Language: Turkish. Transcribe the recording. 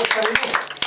Bravo, sarili.